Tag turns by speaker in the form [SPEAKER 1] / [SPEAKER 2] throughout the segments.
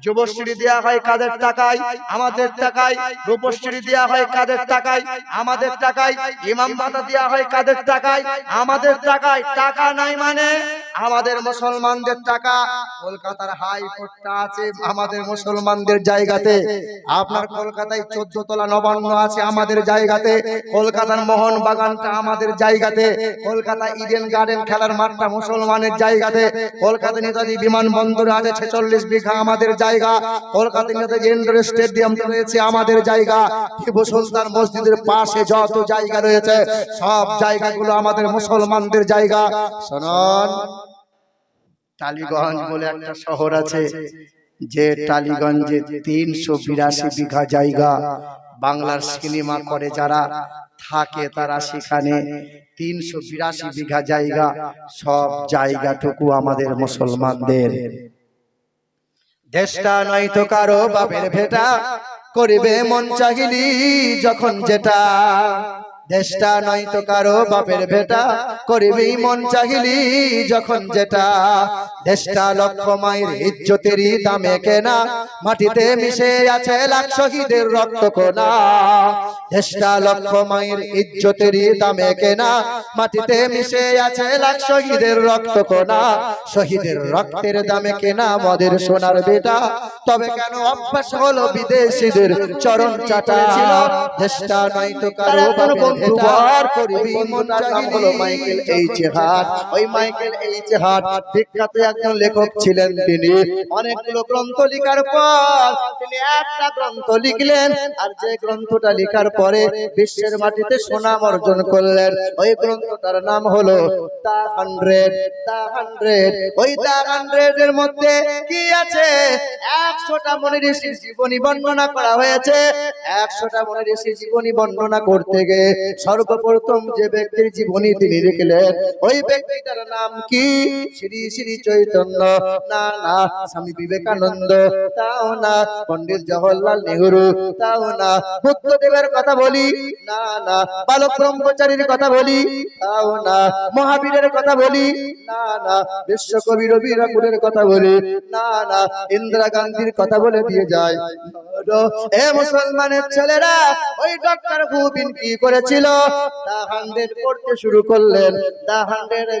[SPEAKER 1] যুবশ্রী হয় কাদের টাকায়? আমাদের টাকায়। রূপশ্রী হয় কাদের টাকায়? আমাদের টাকায়। হয় কাদের টাকায়? আমাদের টাকায়। টাকা নাই মানে আমাদের মুসলমানদের টাকা, কলকাতার হাইকোর্টটা আছে আমাদের মুসলমানদের জায়গাতে। আপনার কলকাতায় চোদ্দ তলা নবান্ন আছে আমাদের জায়গাতে। কলকাতার মোহন বাগানটা আমাদের জায়গাতে। কলকাতা ইডেন গার্ডেন খেলার মাঠটা মুসলমানের জায়গাতে। কলকাতা নেতাজি বিমানবন্দর আছে ছেচল্লিশ বিঘা আমাদের জায়গা। কলকাতা নেতাজি ইন্ডোর স্টেডিয়ামটা রয়েছে আমাদের জায়গা। টিপু সুলতান মসজিদের পাশে যত জায়গা রয়েছে, সব জায়গাগুলো আমাদের মুসলমানদের জায়গা। শোনন। টালিগঞ্জ বলে একটা শহর আছে যে টালিগঞ্জে তিনশো বিরাশি বিঘা জায়গা। বাংলার সিনেমা করে যারা থাকে তারা সেখানে তিনশো বিরাশি বিঘা জায়গা। সব জায়গাটুকু আমাদের মুসলমানদের। দেশটা নয়তো কারও বাপের ভেটা। করিবে মন চাহিলি যখন যেটা। দেশটা নয় তো কারও বাপের বেটা করিবি মন চাহিলি যখন যেটা। দেশটা লক্ষ মায়ের ইজ্জতেরই দামে কেনা মাটিতে মিশে আছে লাখ শহীদের রক্ত কোনা দেশটা লক্ষ মায়ের ইজ্জতেরই দামে কেনা মাটিতে মিশে আছে লাখ শহীদের রক্ত কোনা শহীদের রক্তের দামে কেনা মদের সোনার বেটা তবে কেন অভ্যাস হলো বিদেশিদের চরণ চাটা? ছিল নয় তো কারও মন মাইকেল ওই মাইকেল বিখ্যাত একজন লেখক ছিলেন তিনি। অনেকগুলো গ্রন্থ লেখার পর তিনি একটা গ্রন্থ লিখলেন। আর যে গ্রন্থটা লেখার পরে বিশ্বের মাটিতে সুনাম অর্জন করলেন ওই গ্রন্থটার নাম হলো দা হান্ড্রেড। দা হান্ড্রেড। ওই দা হান্ড্রেড এর মধ্যে কি আছে? একশোটা মনে ঋষির জীবনী বর্ণনা করা হয়েছে। একশোটা মনে ঋষির জীবনী বর্ণনা করতে গিয়ে সর্বপ্রথম যে ব্যক্তির জীবনী তিনি লিখলেন, ওই ব্যক্তিটার নাম কি? শ্রী শ্রী চৈতন্য। না না, স্বামী বিবেকানন্দ। তাও না, পণ্ডিত জওহরলাল নেহরু। তাও না, বুদ্ধদেবের কথা বলি। না না, বালক ব্রহ্মচারীর কথা বলি। তাও না, মহাবীরের কথা বলি। না না, বিশ্বকবি রবি ঠাকুরের কথা বলি। না না, ইন্দিরা গান্ধীর কথা বলে দিয়ে যায়। এ মুসলমানের ছেলেরা, ওই ডক্টর ভুবিন কি করেছিল করতে শুরু করলেন। দা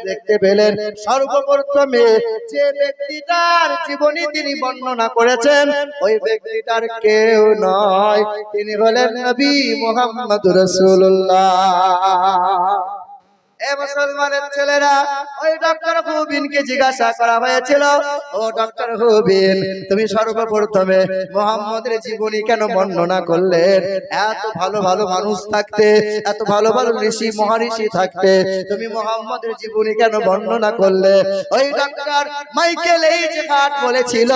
[SPEAKER 1] দেখতে পেলেন সর্বপ্রথমে যে ব্যক্তিটার জীবনী তিনি বর্ণনা করেছেন, ওই ব্যক্তিটার কেউ নয়। তিনি হলেন নবী মোহাম্মদ রসুল্লাহ জীবনী কেন বর্ণনা এত ভালো ভালো মানুষ থাকতে, এত ভালো ভালো ঋষি তুমি জীবনী কেন বর্ণনা করলে? ওই মাইকেল বলেছিল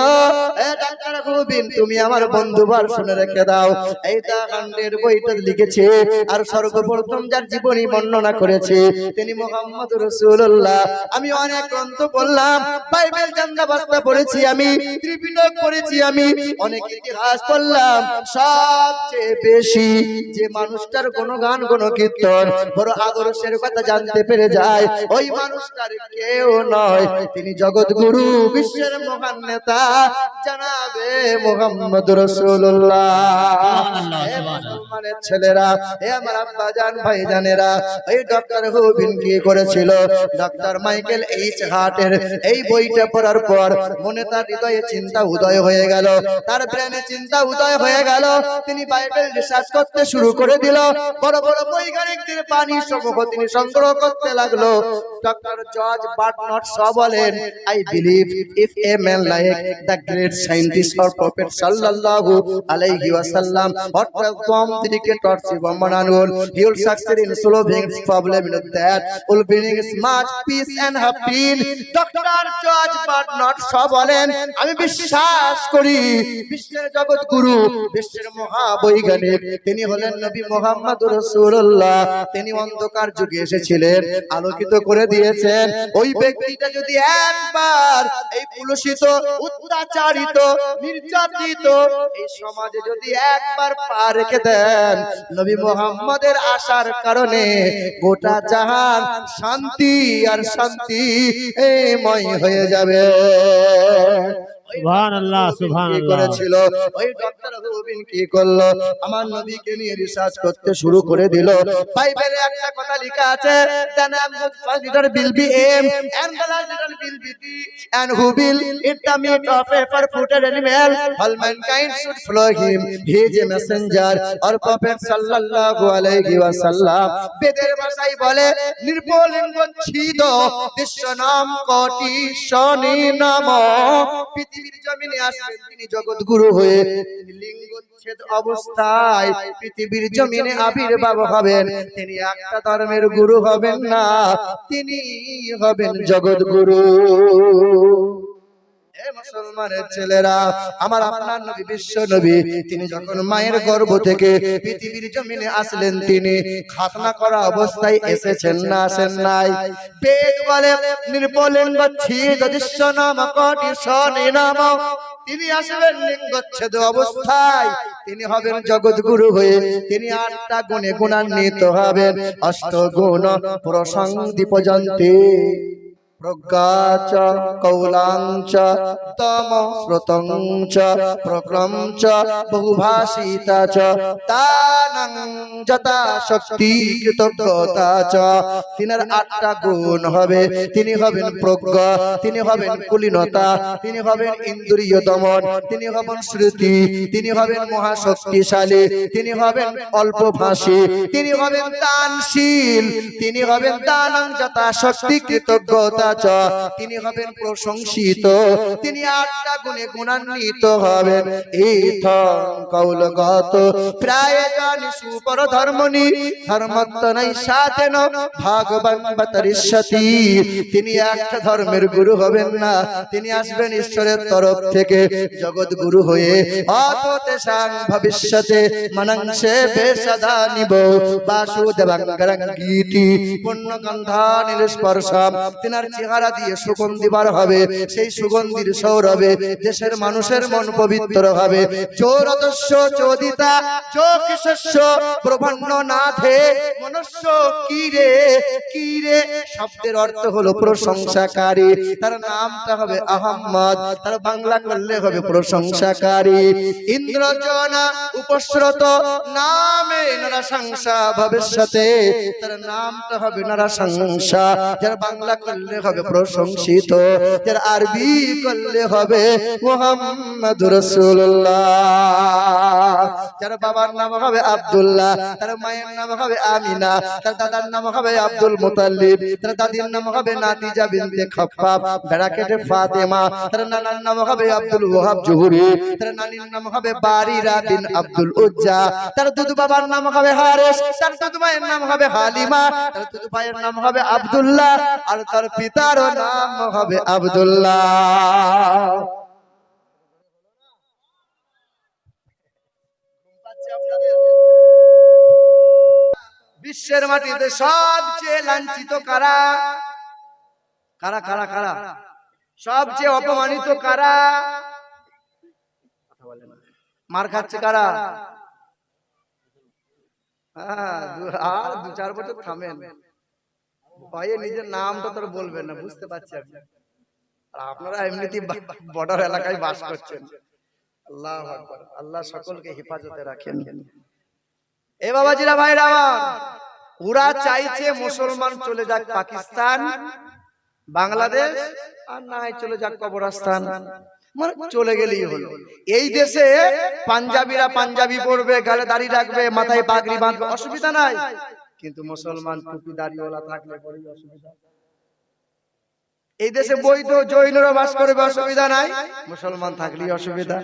[SPEAKER 1] তুমি আমার বন্ধুবার শুনে রেখে দাও। এই দা হান্ড্রেড বইটা লিখেছে, আর সর্বপ্রথম যার জীবনী বর্ণনা করেছে তিনি মোহাম্মদ রসুল্লাহ আমি অনেক গ্রন্থ পড়লাম বাইবেল জান্দা বাস্তা পড়েছি আমি ত্রিপিটক পড়েছি আমি অনেক ইতিহাস পড়লাম। সবচেয়ে বেশি যে মানুষটার কোন গান কোন কীর্তন বড় আদর্শের কথা জানতে পেরে যায় ওই মানুষটার কেউ নয়। তিনি জগৎগুরু বিশ্বের মহান নেতা জানাবে মোহাম্মদ রসুল্লাহ ছেলেরা হে আমার আব্বা জান ভাই জানেরা এই ডক্টর হুবিন কি করেছিল? ডক্টর মাইকেল এইচ হার্টের এই বইটা পড়ার পর মনে তার হৃদয়ে চিন্তা উদয় হয়ে গেল। তার ব্রেনে চিন্তা উদয় হয়ে গেল। তিনি বাইবেল রিসার্চ করতে শুরু করে দিল। বড় বড় বৈজ্ঞানিকদের বাণী সমূহ তিনি সংগ্রহ করতে লাগল। ডক্টর জর্জ বার্টনট শ বলেন I believe if a man like the great scientist or prophet সাল্লাল্লাহু আলাইহি ওয়াসাল্লাম or perform the dictators of Mananur, he will succeed in solving this problem in that will bring much peace and happy. Doctor George Bernard Shaw বলেন, আমি বিশ্বাস করি বিশ্বের জগৎ গুরু বিশ্বের মহাবৈজ্ঞানিক। তিনি হলেন নবী মোহাম্মদ রসুল্লাহ তিনি অন্ধকার যুগে এসেছিলেন, আলোকিত করে দিয়েছেন। ওই ব্যক্তিটা যদি একবার এই কুলসিত অত্যাচারিত নির্যাতিত এই সমাজে যদি একবার পা রেখে দেন, নবী মোহাম্মদের আসার কারণে গোটা জাহান জাহান শান্তি আর শান্তি এ ময় হয়ে যাবে। করেছিল ওই ডক্টর রুবিন কি করল আমার নবীকে নিয়ে রিসার্চ করতে শুরু করে দিল বাইবেলে একটা কথা লেখা আছে বেদের ভাষায় বলে নির্বলিঙ্গ ছিদ বিশ্ব নাম কোটি শনি নাম পৃথিবীর জমিনে আসবেন, তিনি জগৎগুরু হয়ে লিঙ্গ লিঙ্গচ্ছেদ অবস্থায় পৃথিবীর জমিনে আবির্ভাব হবেন। তিনি একটা ধর্মের গুরু হবেন না, তিনি হবেন জগৎ গুরু এ মুসলমানের ছেলেরা আমার আপনার নবী বিশ্ব নবী তিনি যখন মায়ের গর্ভ থেকে পৃথিবীর জমিনে আসলেন তিনি খাতনা করা অবস্থায় এসেছেন না আসেন নাই। বেদ বলে নির্বলিঙ্গ ছিদ দৃশ্য নাম কটি শনি নাম তিনি আসবেন লিঙ্গচ্ছেদ অবস্থায়। তিনি হবেন জগৎ গুরু হয়ে তিনি আটটা গুণে গুণান্বিত হবেন। অষ্ট গুণ প্রসঙ্গি পর্যন্ত প্রজ্ঞাচ কৌলাঞ্চ তম শ্রুতং চ চ বহুভাষিতা চ তানং যথা শক্তি কৃতজ্ঞতা তিনি হবেন প্রজ্ঞা, তিনি হবেন কুলীনতা, তিনি হবেন ইন্দ্রিয় দমন, তিনি হবেন শ্রুতি, তিনি হবেন মহাশক্তিশালী, তিনি হবেন অল্প ভাষী তিনি হবেন দানশীল, তিনি হবেন দানং যথা শক্তি, কৃতজ্ঞতা চ তিনি হবেন প্রশংসিত, তিনি আটটা গুণে গুণান্বিত হবেন। ইথং কৌলগত, প্রায় জানি সুপর ধর্মনি ভাগবান বাতরিষ্যতি। তিনি একটা ধর্মের গুরু হবেন না, তিনি আসবেন ঈশ্বরের তরফ থেকে জগৎ গুরু হয়ে। অততে সাং ভবিষ্যতে মনংসে বেসদা নিব। তিনার চেহারা দিয়ে সুগন্ধি বার হবে, সেই সুগন্ধির সৌরভে দেশের মানুষের মন পবিত্র হবে। চোরদস্য চোদিতা চোকিশস্য ব্রহ্মণ্য নাথে, মনুষ্য কিরে কিরে শব্দের অর্থ হলো প্রশংসাকারী। তার নামটা হবে আহম্মদ, তার বাংলা করলে হবে প্রশংসাকারী। ইন্দ্রজনা উপস্রত, নামে নরসংসা ভবিষ্যতে। তার নামটা হবে নরসংসা যার বাংলা করলে হবে প্রশংসিত। যার আরবি করলে হবে মোহাম্মদ রসুল্লাহ বাবার নাম হবে আব্দুল্লাহ, তার মায়ের নাম হবে আমিনা, তার দাদার নাম হবে আব্দুল মুতাল্লিব, তার দাদির নাম হবে নাতিজা বিনতে খাপ্পাব ব্র্যাকেটে ফাতেমা, তার নানার নাম হবে আব্দুল ওহাব জুহুরি, তার নানির নাম হবে বারিরা বিন আব্দুল উজ্জা, তার দুধ বাবার নাম হবে হারেস তার দুধ মায়ের নাম হবে হালিমা, তার দুধ ভাইয়ের নাম হবে আব্দুল্লাহ, আর তার পিতারও নাম হবে আব্দুল্লাহ। বিশ্বের মাটিতে সবচেয়ে লাঞ্ছিত কারা? কারা কারা কারা? সবচেয়ে অপমানিত কারা? মার খাচ্ছে কারা? হ্যাঁ, আর দু চার বছর থামেন। ভয়ে নিজের নামটা তোর বলবেন না, বুঝতে পারছি আপনি আর আপনারা এমনিতেই বর্ডার এলাকায় বাস করছেন। আল্লাহ আল্লাহ সকলকে হেফাজতে রাখেন। এ বাবাজিরা, ভাইরা আমার, ওরা চাইছে মুসলমান চলে যাক পাকিস্তান, বাংলাদেশ, আর না হয় চলে যাক কবরস্থান। মানে চলে গেলেই হলো। এই দেশে পাঞ্জাবিরা পাঞ্জাবি পরবে, গালে দাড়ি রাখবে, মাথায় পাগড়ি বাঁধবে, অসুবিধা নাই। কিন্তু মুসলমান টুপি দাড়িওয়ালা থাকলে পরে অসুবিধা? এই দেশে বৈধ জৈনরা বাস করবে অসুবিধা নাই? মুসলমান থাকলেই অসুবিধা।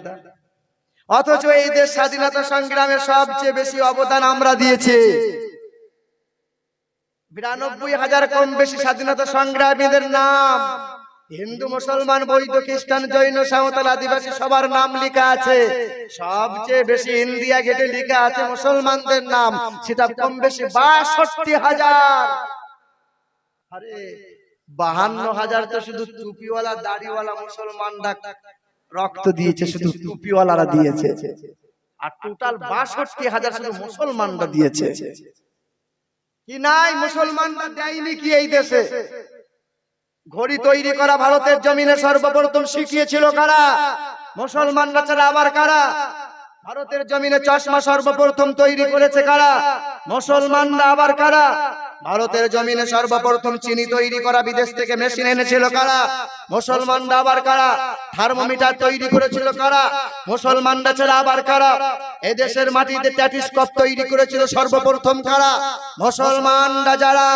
[SPEAKER 1] অথচ এই দেশ স্বাধীনতা সংগ্রামে সবচেয়ে বেশি অবদান আমরা দিয়েছি। বিরানব্বই হাজার কম বেশি স্বাধীনতা সংগ্রামীদের নাম হিন্দু, মুসলমান বৈধ খ্রিস্টান, জৈন, সাঁওতাল আদিবাসী সবার নাম লেখা আছে। সবচেয়ে বেশি ইন্ডিয়া গেটে লেখা আছে মুসলমানদের নাম। সেটা কম বেশি বাষট্টি হাজার। আরে, বাহান্ন হাজার তো শুধু টুপিওয়ালা, দাড়িওয়ালা মুসলমানরা রক্ত দিয়েছে, শুধু টুপিওয়ালারা দিয়েছে। আর টোটাল বাষট্টি হাজার শুধু মুসলমানরা দিয়েছে। কি নাই, মুসলমানরা দেয়নি কি এই দেশে? ঘড়ি তৈরি করা ভারতের জমিনে সর্বপ্রথম শিখিয়েছিল কারা? মুসলমানরা ছাড়া আবার কারা? ভারতের জমিনে চশমা সর্বপ্রথম তৈরি করেছে কারা? মুসলমানরা আবার কারা? ভারতের জমিনে সর্বপ্রথম চিনি তৈরি করা বিদেশ থেকে মেশিন এনেছিল কারা? মুসলমানরা আবার কারা? থার্মোমিটার তৈরি করেছিল কারা? মুসলমানরা ছাড়া আবার কারা? এদেশের মাটিতে ট্যাটিস্কোপ তৈরি করেছিল সর্বপ্রথম কারা? মুসলমানরা যারা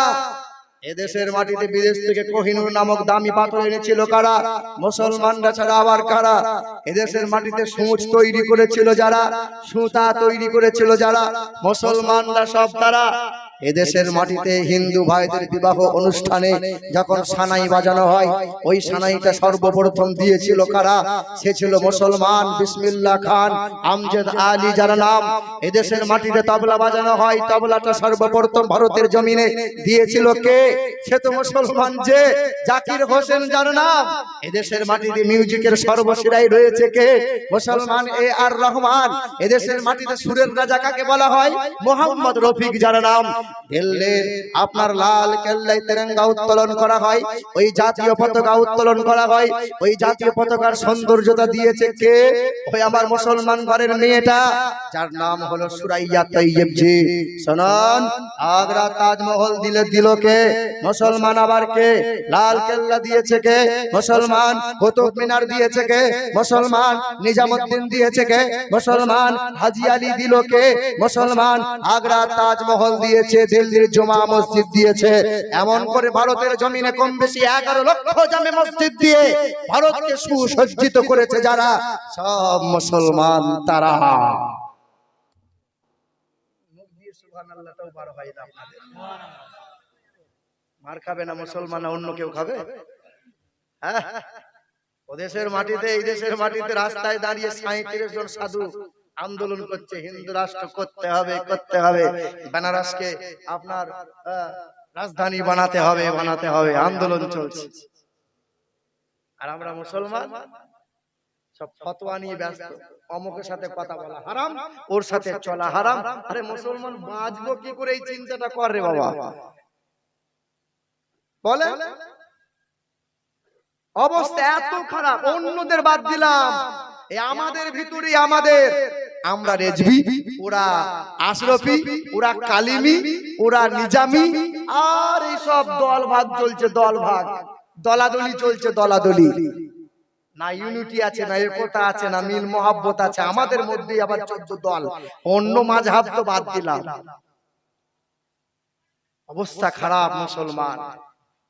[SPEAKER 1] এদেশের মাটিতে বিদেশ থেকে কোহিনুর নামক দামি পাথর এনেছিল কারা? মুসলমানরা ছাড়া আবার কারা? এদেশের মাটিতে সূচ তৈরি করেছিল যারা সুতা তৈরি করেছিল যারা মুসলমানরা সব তারা। এদেশের মাটিতে হিন্দু ভাইদের বিবাহ অনুষ্ঠানে যখন সানাই বাজানো হয়, ওই সানাইটা সর্বপ্রথম দিয়েছিল কারা? সে ছিল মুসলমান বিসমিল্লাহ খান আমজেদ আলী যার নাম। এদেশের মাটিতে তবলা বাজানো হয়, তবলাটা সর্বপ্রথম ভারতের জমিনে দিয়েছিল কে? সে তো মুসলমান যে, জাকির হোসেন যার নাম। এদেশের মাটিতে মিউজিকের সর্বশিরাই রয়েছে কে? মুসলমান এ আর রহমান। এদেশের মাটিতে সুরের রাজা কাকে বলা হয়? মোহাম্মদ রফিক যার নাম। আপনার লাল কেল্লায় তেরঙ্গা উত্তোলন করা হয়, ওই জাতীয় পতাকা উত্তোলন করা হয়, ওই জাতীয় পতাকার সৌন্দর্যতা দিয়েছে কে? ওই আমার মুসলমান ঘরের মেয়েটা, যার নাম হলো সুরাইয়া তৈয়ব জি। শোনান, আগ্রা তাজমহল দিলে দিল কে? মুসলমান আবার কে? লাল কেল্লা দিয়েছে কে? মুসলমান কুতুব মিনার দিয়েছে কে? মুসলমান নিজামুদ্দিন দিয়েছে কে? মুসলমান হাজি আলী দিল কে? মুসলমান আগ্রা তাজমহল দিয়েছে দিল্লির জমা মসজিদ দিয়েছে। এমন করে ভারতের জমিনে কম বেশি এগারো লক্ষ জামে মসজিদ দিয়ে ভারতকে সুসজ্জিত করেছে যারা? সব মুসলমান তারা। মার খাবে না মুসলমান অন্য কেউ খাবে? হ্যাঁ? ও দেশের মাটিতে, এই দেশের মাটিতে রাস্তায় দাঁড়িয়ে সাঁত্রিশ জন সাধু আন্দোলন করছে হিন্দু রাষ্ট্র করতে হবে করতে হবে। বেনারসকে আপনার রাজধানী বানাতে হবে বানাতে হবে আন্দোলন চলছে। আর আমরা মুসলমান সব ফতোয়া নিয়ে ব্যস্ত। অমুকের সাথে কথা বলা হারাম ওর সাথে চলা হারাম। আরে মুসলমান বাঁচবো কি করে এই চিন্তাটা করে বাবা। বলে? অবস্থা এত খারাপ অন্যদের বাদ দিলাম। এই আমাদের ভিতরে আমাদের। আমরা রেজবি ওরা আশরফি ওরা কালিমি ওরা নিজামি। আর এই সব দল ভাগ চলছে দল ভাগ দলাদলি চলছে দলাদলি। না ইউনিটি আছে না একতা আছে না মিল মোহাব্বত আছে। আমাদের মধ্যেই আবার চোদ্দ দল। অন্য মাঝহাব তো বাদ দিলাম। অবস্থা খারাপ মুসলমান।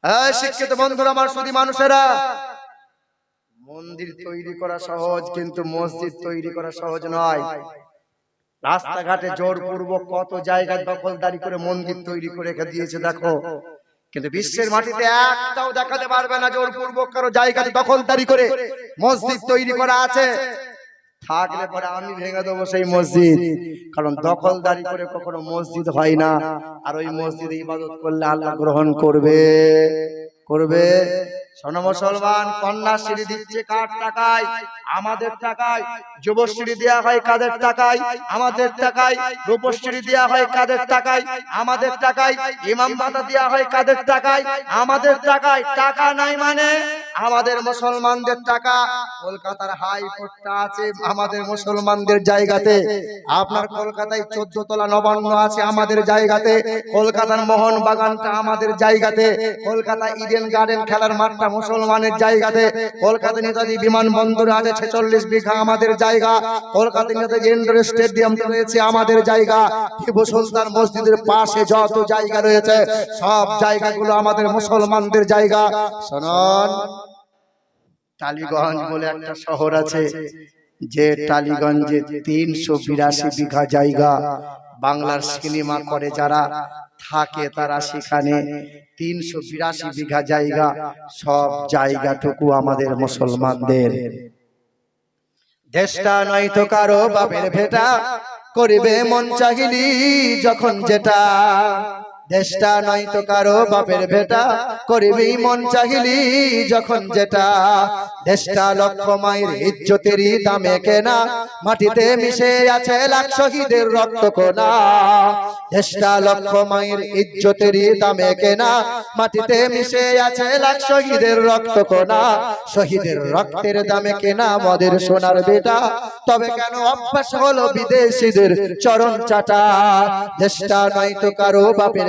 [SPEAKER 1] হ্যাঁ শিক্ষিত বন্ধুরা আমার শুধু মানুষেরা মন্দির তৈরি করা সহজ কিন্তু মসজিদ তৈরি করা সহজ নয়। রাস্তাঘাটে জোরপূর্বক কত জায়গায় দখলদারি করে মন্দির তৈরি করে রেখে দিয়েছে দেখো। কিন্তু বিশ্বের মাটিতে একটাও দেখাতে পারবে না জোরপূর্বক কারও জায়গাতে দখলদারি করে। মসজিদ তৈরি করা আছে। থাকলে পরে আমি ভেঙে দেবো সেই মসজিদ। কারণ দখলদারি করে কখনো মসজিদ হয় না। আর ওই মসজিদে ইবাদত করলে আল্লাহ গ্রহণ করবে। করবে। কন্যাশ্রী দিচ্ছে হয় কাদের রূপশ্রী হয় দেওয়া হয় কাদের টাকায়? আমাদের টাকায়। টাকা নাই মানে আমাদের মুসলমানদের টাকা। কলকাতার হাইকোর্টটা আছে আমাদের মুসলমানদের জায়গাতে। আপনার কলকাতায় চোদ্দ তলা নবান্ন আছে আমাদের জায়গাতে। কলকাতার মোহন বাগানটা আমাদের জায়গাতে। কলকাতা ইডেন গার্ডেন খেলার মাঠটা মুসলমানের জায়গাতে, কলকাতা নেতাজি বিমানবন্দর আছে, ছেচল্লিশ বিঘা আমাদের জায়গা, কলকাতা নেতাজি ইন্ডোর স্টেডিয়াম রয়েছে আমাদের জায়গা টিপু সুলতান মসজিদের পাশে যত জায়গা রয়েছে, সব জায়গাগুলো আমাদের মুসলমানদের জায়গা। শোনন, টালিগঞ্জ বলে একটা শহর আছে, যে টালিগঞ্জে তিনশো বিরাশি বিঘা জায়গা। বাংলার সিনেমা করে যারা থাকে তারা সেখানে তিনশো বিরাশি বিঘা জায়গা, সব জায়গাটুকু আমাদের মুসলমানদের। দেশটা নয় তো কারও বাপের ভেটা, করিবে মন চাহিলি যখন যেটা। দেশটা নয় তো কারও বাপের ভেটা করিবি মন চাহিলি যখন যেটা। দেশটা লক্ষ মায়ের ইজ্জতেরই দামে কেনা, মাটিতে মিশে আছে লাখ শহীদের রক্ত কোনা দেশটা লক্ষ মায়ের ইজ্জতেরই দামে কেনা, মাটিতে মিশে আছে লাখ শহীদের রক্ত কোনা শহীদের রক্তের দামে কেনা মদের সোনার বেটা, তবে কেন অভ্যাস হলো বিদেশিদের চরণ চাটা? দেশটা নয় তো কারও বাপের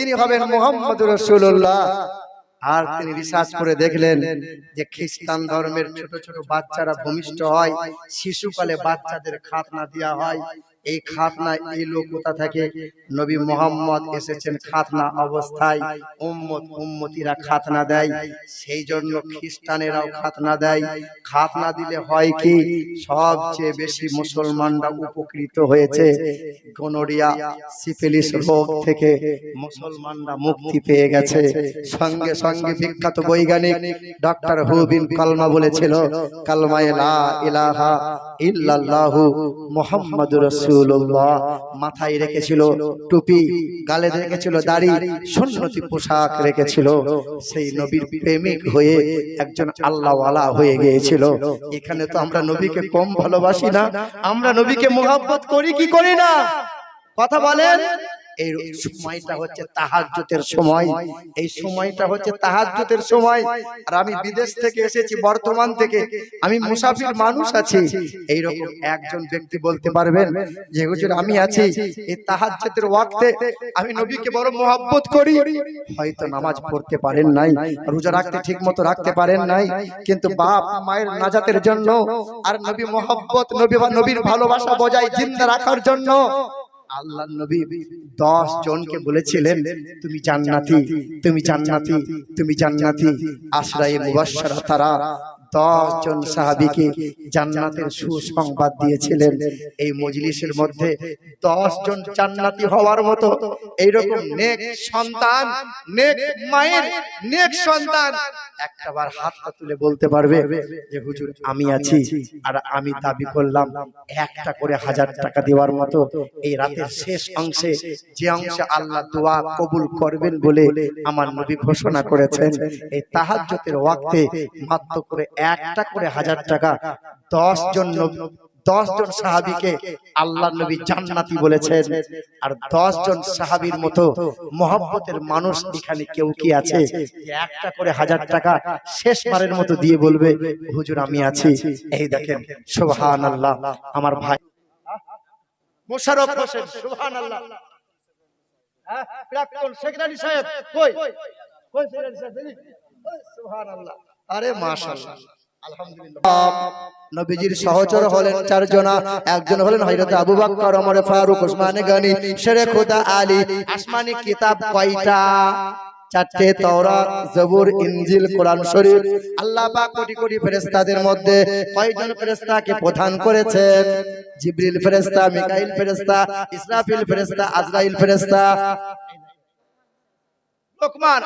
[SPEAKER 1] তিনি হবেন মোহাম্মদ রসুল্লাহ আর তিনি রিসার্চ করে দেখলেন যে খ্রিস্টান ধর্মের ছোট ছোট বাচ্চারা ভূমিষ্ঠ হয়, শিশুকালে বাচ্চাদের খাতনা দেওয়া হয় এই খাতনা এলো কোথা থেকে? নবী মোহাম্মদ এসেছেন খাতনা অবস্থায়। উম্মত উম্মতিরা খাতনা দেয়। সেই জন্য খ্রিস্টানেরাও খাতনা দেয়। খাতনা দিলে হয় কি? সবচেয়ে বেশি মুসলমানরা উপকৃত হয়েছে। গনোরিয়া সিফিলিস রোগ থেকে মুসলমানরা মুক্তি পেয়ে গেছে। সঙ্গে সঙ্গে বিখ্যাত বৈজ্ঞানিক ডক্টর হুবিন কালমা বলেছিল, কালমায়ে লা ইলাহা ইল্লাল্লাহু মুহাম্মাদুর রাসূলুল্লাহ মাথায় রেখেছিল টুপি, গালে রেখেছিল দাড়ি সন্ন্যতি পোশাক রেখেছিল। সেই নবীর প্রেমিক হয়ে একজন আল্লাহওয়ালা হয়ে গিয়েছিল। এখানে তো আমরা নবীকে কম ভালোবাসি না, আমরা নবীকে মোহাব্বত করি কি করি না? কথা বলেন? এই সময়টা হচ্ছে তাহাজ্জুদের সময়। এই সময়টা হচ্ছে তাহাজ্জুদের সময়। আর আমি বিদেশ থেকে এসেছি বর্তমান থেকে। আমি মুসাফির মানুষ আছি। এই রকম একজন ব্যক্তি বলতে পারবেন যে হুজুর আমি আছি। এই তাহাজ্জুদের ওয়াক্তে আমি নবীকে বড় মোহাব্বত করি। হয়তো নামাজ পড়তে পারেন নাই। রোজা রাখতে ঠিক মতো রাখতে পারেন নাই। কিন্তু বাপ মায়ের নাজাতের জন্য আর নবী মোহাব্বত নবী বা নবীর ভালোবাসা বজায় জিন্দা রাখার জন্য আল্লাহ নবী দশ জনকে বলেছিলেন তুমি জান্নাতি তুমি জান্নাতি তুমি জান্নাতি। আশ্রয়ে মুবাসরা তারা জন সাহাবীকে জান্নাতের সুসংবাদ দিয়েছিলেন। এই মজলিসের মধ্যে জন জান্নাতি হওয়ার মতো এইরকম নেক সন্তান নেক মায়ের নেক সন্তান একটাবার হাতটা তুলে বলতে পারবে যে হুজুর আমি আছি আর আমি দাবি করলাম একটা করে হাজার টাকা দেওয়ার মতো এই রাতের শেষ অংশে যে অংশে আল্লাহ দোয়া কবুল করবেন বলে আমার নবী ঘোষণা করেছেন। এই তাহাজ্জুদের ওয়াক্তে মাত্র করে একটা করে হাজার টাকা, দশ জন দশ জন সাহাবীকে আল্লাহ নবী জান্নাতি বলেছেন। আর দশ জন সাহাবীর মতো মহব্বতের মানুষ এখানে কেউ কি আছে? একটা করে হাজার টাকা শেষ বারের মতো দিয়ে বলবে, হুজুর, আমি আছি। এই দেখেন সুবহান আল্লাহ আমার ভাই। সুবহান আল্লাহ। আরে মাশাআল্লাহ। আলহামদুলিল্লাহ। নবীজির সহচর হলেন চারজনা একজন হলেন হযরত আবু বকর ওমর ফারুক ওসমান গনি শেরে খোদা আলী আসমানি কিতাব কয়টা? চারটে তাওরাত জবুর ইনজিল কোরআন শরীফ। আল্লাহ পাক কোটি কোটি ফেরেশতাদের মধ্যে কয়জন ফেরেশতাকে প্রধান করেছেন? জিবরিল ফেরেশতা মিকাইল ফেরেশতা ইসরাফিল ফেরেশতা আজরাইল ফেরেশতা। লোকমান